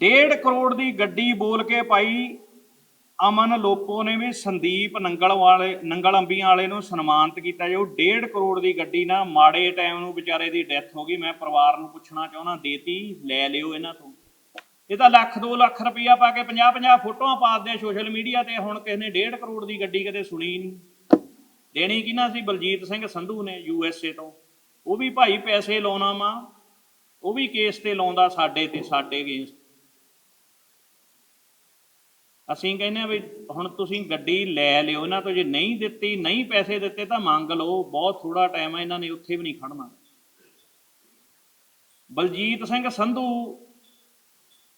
1.5 ਕਰੋੜ ਦੀ ਗੱਡੀ ਬੋਲ ਕੇ ਭਾਈ ਅਮਨ ਲੋਪੋ ਨੇ ਵੀ ਸੰਦੀਪ ਨੰਗਲ ਵਾਲੇ, ਨੰਗਲ ਅੰਬੀਆਂ ਵਾਲੇ ਨੂੰ ਸਨਮਾਨਿਤ ਕੀਤਾ ਜੋ। 1.5 ਕਰੋੜ ਦੀ ਗੱਡੀ ਨਾ ਮਾੜੇ ਟਾਈਮ ਨੂੰ ਵਿਚਾਰੇ ਦੀ ਡੈਥ ਹੋ ਗਈ। ਮੈਂ ਪਰਿਵਾਰ ਨੂੰ ਪੁੱਛਣਾ ਚਾਹੁੰਦਾ, ਦੇਤੀ ਲੈ ਲਿਓ ਇਹਨਾਂ ਤੋਂ। ਇਹ ਤਾਂ ਲੱਖ 2 ਲੱਖ ਰੁਪਈਆ ਪਾ ਕੇ 50 50 ਫੋਟੋਆਂ ਪਾਦੇ ਸੋਸ਼ਲ ਮੀਡੀਆ ਤੇ। ਹੁਣ ਕਿਸੇ ਨੇ 1.5 ਕਰੋੜ ਦੀ ਗੱਡੀ ਕਦੇ ਸੁਣੀ ਨਹੀਂ। ਦੇਣੀ ਕਿਹਨਾਂ ਸੀ? ਬਲਜੀਤ ਸਿੰਘ ਸੰਧੂ ਨੇ ਯੂ ਐਸ ਏ ਤੋਂ। ਉਹ ਵੀ ਭਾਈ ਪੈਸੇ ਲਾਉਣਾ ਵਾ। ਉਹ ਵੀ ਕੇਸ ਤੇ ਲਾਉਂਦਾ ਸਾਡੇ ਤੇ, ਸਾਡੇ ਅਗੇਂਸਟ ਅਸੀਂ ਕਹਿੰਦੇ ਆ ਵੀ ਹੁਣ ਤੁਸੀਂ ਗੱਡੀ ਲੈ ਲਿਓ, ਇਹਨਾਂ ਤੋਂ ਜੇ ਨਹੀਂ ਦਿੱਤੀ, ਨਹੀਂ ਪੈਸੇ ਦਿੱਤੇ ਤਾਂ ਮੰਗ ਲਓ, ਬਹੁਤ ਥੋੜਾ ਟਾਈਮ ਆ, ਇਹਨਾਂ ਨੇ ਉੱਥੇ ਵੀ ਨਹੀਂ ਖੜਨਾ। ਬਲਜੀਤ ਸਿੰਘ ਸੰਧੂ,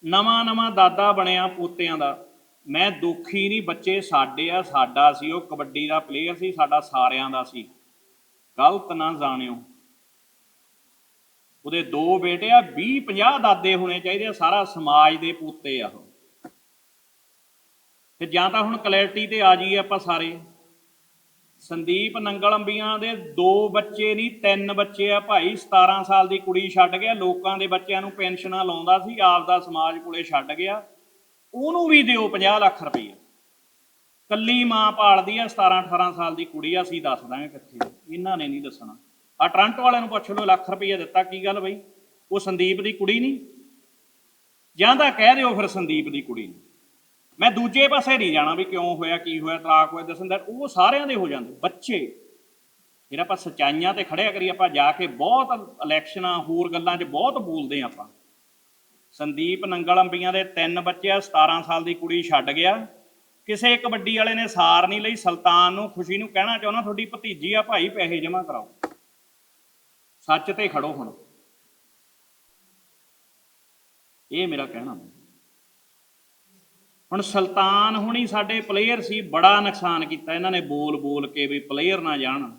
ਨਵਾਂ ਨਵਾਂ ਦਾਦਾ ਬਣਿਆ ਪੋਤਿਆਂ ਦਾ। ਮੈਂ ਦੁਖੀ ਨਹੀਂ, ਬੱਚੇ ਸਾਡੇ ਆ, ਸਾਡਾ ਸੀ, ਉਹ ਕਬੱਡੀ ਦਾ ਪਲੇਅਰ ਸੀ, ਸਾਡਾ ਸਾਰਿਆਂ ਦਾ ਸੀ। ਗਲਤ ਨਾ ਜਾਣਿਓ। ਉਹਦੇ ਦੋ ਬੇਟੇ ਆ 20 50 ਦਾਦੇ ਹੋਣੇ ਚਾਹੀਦੇ ਆ, ਸਾਰਾ ਸਮਾਜ ਦੇ ਪੋਤੇ ਆ ਉਹ। ਤੇ ਜਾਂ ਤਾਂ ਹੁਣ ਕਲੈਰਿਟੀ ਤੇ ਆ ਜਾਈਏ ਆਪਾਂ ਸਾਰੇ। ਸੰਦੀਪ ਨੰਗਲ ਅੰਬੀਆਂ ਦੇ ਦੋ ਬੱਚੇ ਨਹੀਂ, ਤਿੰਨ ਬੱਚੇ ਆ ਭਾਈ। 17 ਸਾਲ ਦੀ ਕੁੜੀ ਛੱਡ ਗਿਆ। ਲੋਕਾਂ ਦੇ ਬੱਚਿਆਂ ਨੂੰ ਪੈਨਸ਼ਨਾਂ ਲਾਉਂਦਾ ਸੀ। ਆਪ ਦਾ ਸਮਾਜ ਕੋਲੇ ਛੱਡ ਗਿਆ। ਉਹਨੂੰ ਵੀ ਦਿਓ 50 ਲੱਖ ਰੁਪਏ ਕੱਲੀ ਮਾਂ ਪਾਲਦੀ ਆ 17 18 ਸਾਲ ਦੀ ਕੁੜੀ ਆ, ਅਸੀਂ ਦੱਸ ਦਾਂਗੇ ਕਿੱਥੇ ਇਹਨਾਂ ਨੇ ਨਹੀਂ ਦੱਸਣਾ। ਆ ਟਰੰਟ ਵਾਲਿਆਂ ਨੂੰ ਪੁੱਛ ਲਓ, ਲੱਖ ਰੁਪਏ ਦਿੱਤਾ, ਕੀ ਗੱਲ ਬਈ? ਉਹ ਸੰਦੀਪ ਦੀ ਕੁੜੀ ਨਹੀਂ। ਜਾਂ ਤਾਂ ਕਹਿ ਦਿਓ ਫਿਰ ਸੰਦੀਪ ਦੀ ਕੁੜੀ ਨਹੀਂ ਮੈਂ ਦੂਜੇ ਪਾਸੇ ਨਹੀਂ ਜਾਣਾ ਵੀ ਕਿਉਂ ਹੋਇਆ, ਕੀ ਹੋਇਆ, ਤਲਾਕ ਹੋਇਆ, ਦੱਸਣ ਦਾ, ਉਹ ਸਾਰਿਆਂ ਦੇ ਹੋ ਜਾਂਦੇ, ਬੱਚੇ। ਫਿਰ ਆਪਾਂ ਸਚਾਈਆਂ ਤੇ ਖੜਿਆ ਕਰੀ, ਆਪਾਂ ਜਾ ਕੇ ਬਹੁਤ ਇਲੈਕਸ਼ਨਾਂ, ਹੋਰ ਗੱਲਾਂ 'ਚ ਬਹੁਤ ਬੋਲਦੇ ਹਾਂ ਆਪਾਂ। ਸੰਦੀਪ ਨੰਗਲ ਅੰਬੀਆਂ ਦੇ ਤਿੰਨ ਬੱਚੇ ਆ 17 ਸਾਲ ਦੀ ਕੁੜੀ ਛੱਡ ਗਿਆ। ਕਿਸੇ ਕਬੱਡੀ ਵਾਲੇ ਨੇ ਸਾਰ ਨਹੀਂ ਲਈ, ਸੁਲਤਾਨ ਨੂੰ, ਖੁਸ਼ੀ ਨੂੰ ਕਹਿਣਾ ਚਾਹੁੰਦਾ, ਤੁਹਾਡੀ ਭਤੀਜੀ ਆ, ਭਾਈ ਪੈਸੇ ਜਮ੍ਹਾਂ ਕਰਾਓ। ਸੱਚ ਤੇ ਖੜੋ ਹੁਣ। ਇਹ ਮੇਰਾ ਕਹਿਣਾ। ਹੁਣ ਸੁਲਤਾਨ ਹੁਣੀ ਸਾਡੇ ਪਲੇਅਰ ਸੀ, ਬੜਾ ਨੁਕਸਾਨ ਕੀਤਾ। ਇਹਨਾਂ ਨੇ ਬੋਲ ਬੋਲ ਕੇ ਵੀ ਪਲੇਅਰ ਨਾ ਜਾਣ।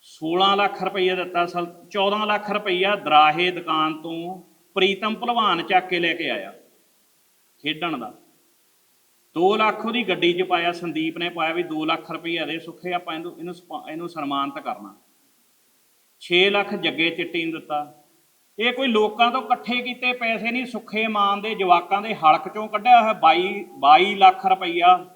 16 ਲੱਖ ਰੁਪਈਆ ਦਿੱਤਾ ਸਲ 14 ਲੱਖ ਰੁਪਈਆ ਦਰਾਹੇ ਦੁਕਾਨ ਤੋਂ ਪ੍ਰੀਤਮ ਭਲਵਾਨ ਚੱਕ ਕੇ ਲੈ ਕੇ ਆਇਆ ਖੇਡਣ ਦਾ। 2 ਲੱਖ ਉਹਦੀ ਗੱਡੀ 'ਚ ਪਾਇਆ, ਸੰਦੀਪ ਨੇ ਪਾਇਆ ਵੀ 2 ਲੱਖ ਰੁਪਈਆ ਦੇ, ਸੁੱਖੇ ਆਪਾਂ ਇਹਨੂੰ ਇਹਨੂੰ ਸਪਾ- ਇਹਨੂੰ ਸਨਮਾਨਿਤ ਕਰਨਾ। 6 ਲੱਖ ਜੱਗੇ ਚਿੱਟੀ ਨੂੰ ਦਿੱਤਾ। ਇਹ ਕੋਈ ਲੋਕਾਂ ਤੋਂ ਇਕੱਠੇ ਕੀਤੇ ਪੈਸੇ ਨਹੀਂ, ਸੁੱਖੇ ਮਾਨ ਦੇ ਜਵਾਕਾਂ ਦੇ ਹਲਕ ਚੋਂ ਕੱਢਿਆ ਹੋਇਆ 22 22 ਲੱਖ ਰੁਪਈਆ।